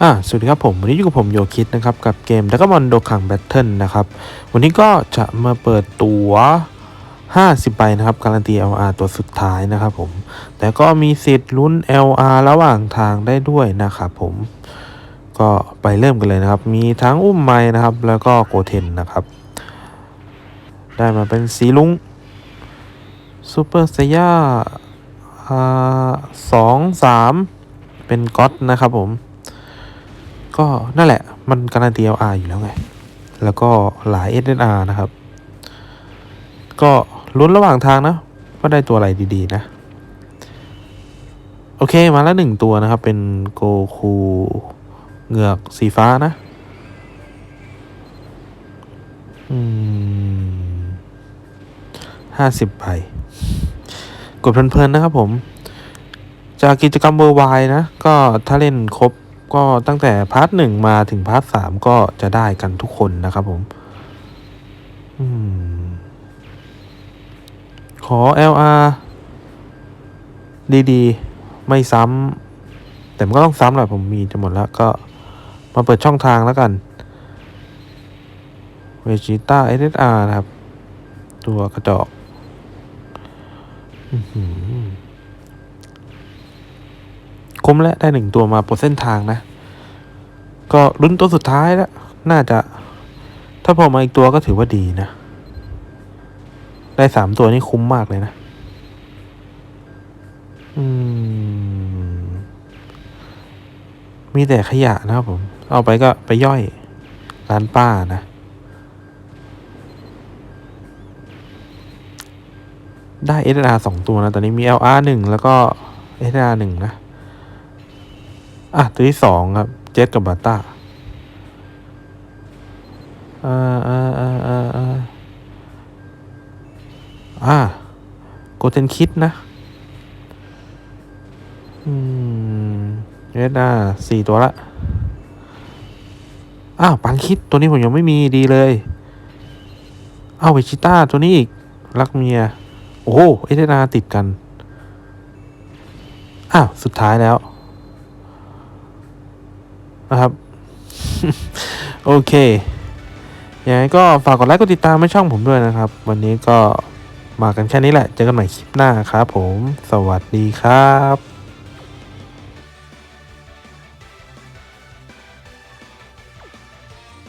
อ่าสวัสดีครับผมวันนี้อยู่กับผมโยคิดนะครับกับเกมดักมอนโดคังแบทเทิลนะครับวันนี้ก็จะมาเปิดตัว 50ใบนะครับการันตี LR ตัวสุดท้ายนะครับผมแต่ก็มีสิทธิ์ลุ้น LR ระหว่างทางได้ด้วยนะครับผมก็ไปเริ่มกันเลยนะครับ มีทั้งอุ้มไม้นะครับ แล้วก็โกเทนนะครับ ได้มาเป็นสีลุงซูเปอร์ไซย่าอ่าสองสามเป็นก๊อตนะครับผม ก็นั่นแหละมันการันตี LR อยู่แล้วไง แล้วก็หลาย SNR นะครับ ก็ลุ้นระหว่างทางนะว่าได้ตัวอะไรดีๆ นะ โอเคมาแล้วหนึ่งตัวนะครับ เป็นโกคูเหงือกสีฟ้านะห้าสิบใบกดเพลินๆนะครับผม จากกิจกรรมเวอร์ไวนะ ก็ถ้าเล่นครบ ก็ตั้งแต่พาร์ทหนึ่งมาถึงพาร์ทสามก็จะได้กันทุกคนนะครับผมอืมขอ LR ดีๆ ไม่ซ้ำแต่มันก็ต้องซ้ำแหละผมมีจะหมดแล้วก็มาเปิดช่องทางแล้วกันเวจิต้า SSR นะครับ ตัวกระจอกคุ้มแล้วได้หนึ่งตัวมาปลดเส้นทางนะ ก็ลุ้นตัวสุดท้ายแล้ว น่าจะ ถ้าพอมาอีกตัวก็ถือว่าดีนะ ได้สามตัวนี่คุ้มมากเลยนะ อืม มีแต่ขยะนะครับผม เอาไปก็ไปย่อยร้านป้านะ ได้ SR สองตัวนะ ตอนนี้มี LR หนึ่งแล้วก็ SR หนึ่งนะ อะ ตัวที่สองครับ เจ็ตกับบาต้าอ่าอ่าอ่าอ่าอ่าอ่าโกเทนคิดนะ อืมเอสอาสี่ตัวละ อ้าว ปังคิดตัวนี้ผมยังไม่มีดีเลย อ้าวเวชิต้าตัวนี้อีก รักเมีย โอ้เอสอาติดกัน อ้าว สุดท้ายแล้ว นะครับ โอเคยังไงก็ฝากกดไลค์กดติดตามให้ช่องผมด้วยนะครับ วันนี้ก็มากันแค่นี้แหละ เจอกันใหม่คลิปหน้าครับผม สวัสดีครับ